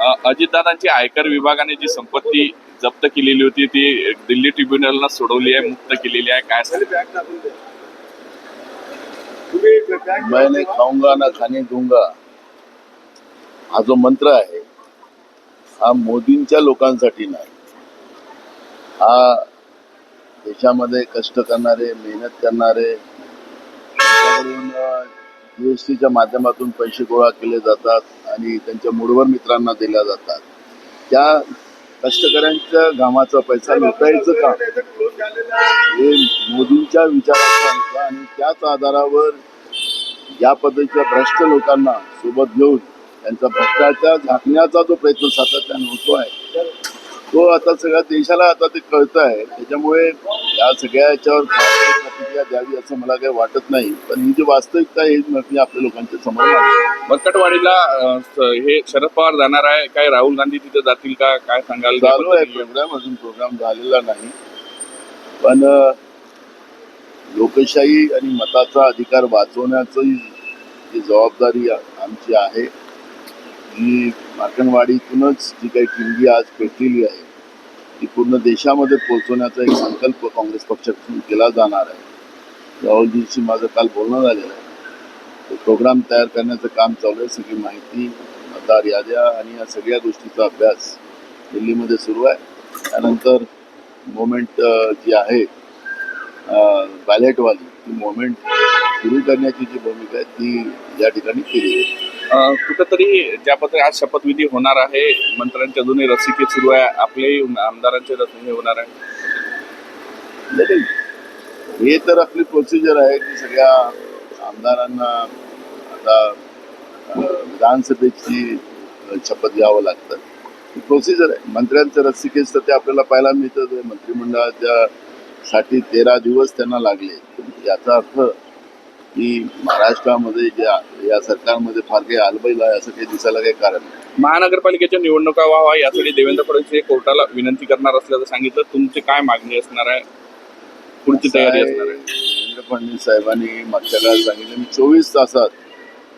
अ, अजितदादांची आयकर विभागाने जी संपत्ती जप्त केलेली होती ती दिल्ली ट्रिब्युनलनं सोडवली आहे मुक्त केलेली आहे काय मैं नहीं खाऊंगा ना खाने दूंगा. हा जो मंत्र आहे हा मोदींच्या लोकांसाठी नाही. हा देशामध्ये कष्ट करणारे मेहनत करणारे जीएसटीच्या माध्यमातून पैसे गोळा केले जातात आणि त्यांच्या मूडवर मित्रांना दिल्या जातात. त्या कष्टकऱ्यांच्या घामाचा पैसा लुटायचं काम हे मोदींच्या विचाराचा होता आणि त्याच आधारावर या पद्धतीच्या भ्रष्ट लोकांना सोबत घेऊन त्यांचा भ्रष्टाचार झाकण्याचा जो प्रयत्न सातत्याने होतो आहे तो आता सगळ्या देशाला आता ते कळतं आहे त्याच्यामुळे या सगळ्या याच्यावर प्रतिक्रिया द्यावी असं मला काही वाटत नाही. पण ही जी वास्तविकता आहे ही मी आपल्या लोकांच्या समोर. बरकटवाडीला हे शरद पवार जाणार आहे. काय राहुल गांधी तिथे जातील का? काय सांगाल? चालू आहे. प्रोग्राम अजून प्रोग्राम झालेला नाही. पण लोकशाही आणि मताचा अधिकार वाचवण्याची जबाबदारी आमची आहे ही मार्कणवाडीतूनच जी काही ठिणगी आज पेटलेली आहे ती पूर्ण देशामध्ये पोहोचवण्याचा एक संकल्प काँग्रेस पक्षातून केला जाणार आहे. राहुलजींशी माझं काल बोलणं झालेलं आहे. तो प्रोग्राम तयार करण्याचं काम चालू आहे सगळी माहिती मतदार याद्या आणि या सगळ्या गोष्टीचा अभ्यास दिल्लीमध्ये सुरू आहे. त्यानंतर मोमेंट जी आहे बॅलेटवाली ती मोमेंट सुरू करण्याची जी भूमिका आहे ती या ठिकाणी केली कुठंतरी ज्या पद्धतीने आज शपथविधी होणार आहे मंत्र्यांचे अजूनही रसिके सुरू आहे आपलेही आमदारांचे रसिके होणार आहे. हे तर आपली प्रोसिजर आहे की सगळ्या आमदारांना आता विधानसभेची शपथ घ्यावं लागतं. प्रोसिजर आहे. मंत्र्यांचं रस्सिकेस तर ते आपल्याला पाहायला मिळतं मंत्रिमंडळाच्या साठी तेरा दिवस त्यांना लागले. याचा अर्थ की महाराष्ट्रामध्ये ज्या या सरकारमध्ये फार काही आलबैल आहे असं काही दिसायला काही कारण नाही. महानगरपालिकेच्या निवडणुका व्हावा यासाठी देवेंद्र फडणवीस हे कोर्टाला विनंती करणार असल्याचं सांगितलं. तुमची काय मागणी असणार आहे? पुढची तयारी असणार आहे? देवेंद्र फडणवीस साहेबांनी मागच्या काळात सांगितलं मी चोवीस तासात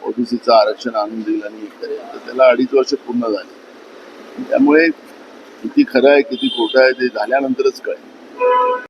ओबीसीचं आरक्षण आणून देईल आणि हे करेल. तर त्याला अडीच वर्ष पूर्ण झाली. त्यामुळे किती खरं आहे किती खोटं आहे ते झाल्यानंतरच कळेल.